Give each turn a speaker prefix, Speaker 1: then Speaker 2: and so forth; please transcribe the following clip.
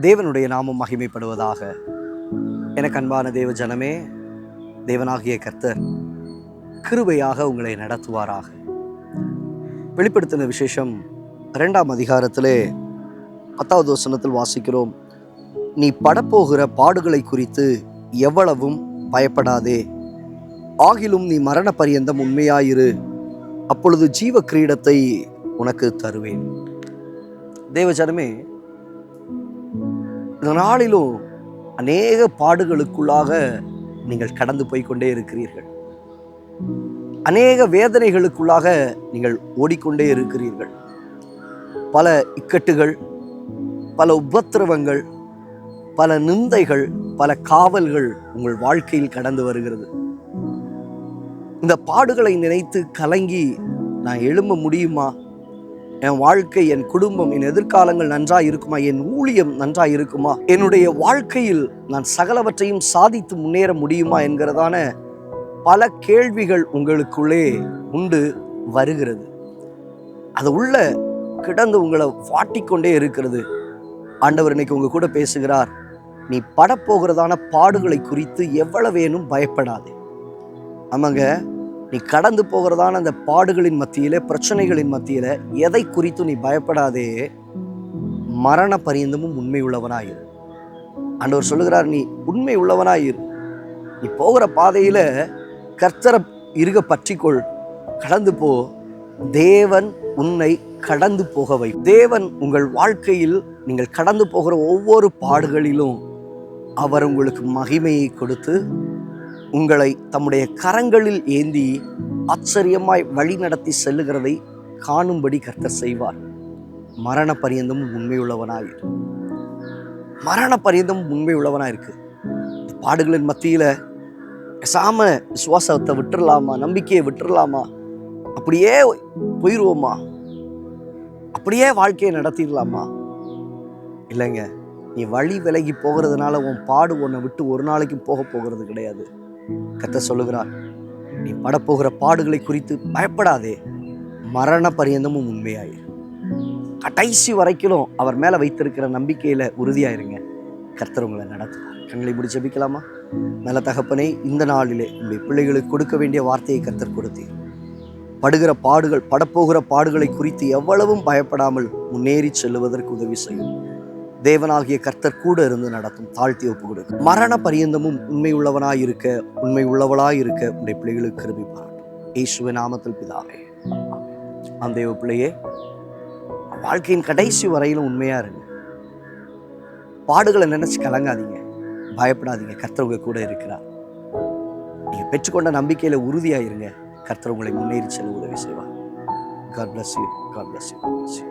Speaker 1: தேவனுடைய நாமம் மகிமைப்படுவதாக. எனக்கு அன்பான தேவ ஜனமே தேவனாகிய கர்த்தர் கிருபையாக உங்களை நடத்துவாராக. வெளிப்படுத்தின விசேஷம் ரெண்டாம் அதிகாரத்திலே பத்தாவது வசனத்தில் வாசிக்கிறோம். நீ படப்போகிற பாடுகளை குறித்து எவ்வளவும் பயப்படாதே. ஆகிலும் நீ மரண பரியந்தம் உண்மையாயிரு. அப்பொழுது ஜீவ கிரீடத்தை உனக்கு தருவேன். தேவஜனமே இந்த நாளிலும் அநேக பாடுகளுக்குள்ளாக நீங்கள் கடந்து போய்கொண்டே இருக்கிறீர்கள். அநேக வேதனைகளுக்குள்ளாக நீங்கள் ஓடிக்கொண்டே இருக்கிறீர்கள். பல இக்கட்டுகள் பல உபத்திரவங்கள் பல நிந்தைகள் பல காவல்கள் உங்கள் வாழ்க்கையில் கடந்து வருகிறது. இந்த பாடுகளை நினைத்து கலங்கி நான் எழும்ப முடியுமா? என் வாழ்க்கை என் குடும்பம் என் எதிர்காலங்கள் நன்றாக இருக்குமா? என் ஊழியம் நன்றாக இருக்குமா? என்னுடைய வாழ்க்கையில் நான் சகலவற்றையும் சாதித்து முன்னேற முடியுமா என்கிறதான பல கேள்விகள் உங்களுக்குள்ளே உண்டு வருகிறது. அது உள்ள கிடந்து உங்களை வாட்டிக்கொண்டே இருக்கிறது. ஆண்டவர் இன்னைக்கு உங்க கூட பேசுகிறார். நீ படப்போகிறதான பாடுகளை குறித்து எவ்வளவேனும் பயப்படாதே. ஆமாங்க. நீ கடந்து போகிறதான அந்த பாடுகளின் மத்தியில் பிரச்சனைகளின் மத்தியில் எதை குறித்து நீ பயப்படாதே. மரண பரியந்தமும் உண்மை உள்ளவனாயிரு. ஆண்டவர் சொல்லுகிறார் நீ உண்மை உள்ளவனாயிரு. நீ போகிற பாதையில் கர்த்தரை இருக பற்றிக்கொள். கடந்து போ. தேவன் உன்னை கடந்து போக வை. தேவன் உங்கள் வாழ்க்கையில் நீங்கள் கடந்து போகிற ஒவ்வொரு பாடுகளிலும் அவர் உங்களுக்கு மகிமையை கொடுத்து உங்களை தம்முடைய கரங்களில் ஏந்தி ஆச்சரியமாய் வழி நடத்தி செல்லுகிறதை காணும்படி கர்த்தர் செய்வார். மரண பரியந்தமும் உண்மையுள்ளவனாய். மரண பரியந்தமும் உண்மை இருக்கு பாடுகளின் மத்தியில பேசாம விசுவாசத்தை விட்டுடலாமா நம்பிக்கையை விட்டுடலாமா அப்படியே போயிடுவோமா அப்படியே வாழ்க்கையை நடத்திடலாமா? இல்லைங்க. நீ வழி விலகி போகிறதுனால உன் பாடு உன்னை விட்டு ஒரு நாளைக்கு போக போகிறது கிடையாது. கத்த சொல்லுகிறார் நீ படப்போகிற பாடுகளை குறித்து பயப்படாதே. மரண பரியந்தமும் உண்மையாயிரு. கடைசி வரைக்கும் அவர் மேல வைத்திருக்கிற நம்பிக்கையில உறுதியாயிருங்க. கர்த்தர் உங்களை நடத்துவார். கண்களை முடி ஜெபிக்கலாமா? நல்ல தகப்பனே இந்த நாளிலே உங்களுடைய பிள்ளைகளுக்கு கொடுக்க வேண்டிய வார்த்தையை கர்த்தர் கொடுத்தீர். படுகிற பாடுகள் படப்போகிற பாடுகளை குறித்து எவ்வளவும் பயப்படாமல் முன்னேறி செல்லுவதற்கு உதவி செய்யும். தேவனாகிய கர்த்தர் கூட இருந்து நடத்தும் தாழ்த்தி ஒப்பு கொடுக்கும் மரண பரியந்தமும் உண்மை உள்ளவனாய் இருக்க உண்மை உள்ளவளாய் இருக்க உடைய பிள்ளைகளுக்கு கிருபை பாராட்டும் இயேசுவின் நாமத்தில் பிதாவே அந்த தேவ பிள்ளையே வாழ்க்கையின் கடைசி வரையிலும் உண்மையாக இருங்க. பாடுகளை நினச்சி கலங்காதீங்க. பயப்படாதீங்க. கர்த்தவங்க கூட இருக்கிறார். நீங்கள் பெற்றுக்கொண்ட நம்பிக்கையில் உறுதியாயிருங்க. கர்த்தர் உங்களை முன்னேறி செல்ல உதவி செய்வார். God bless you. God bless you. God bless you.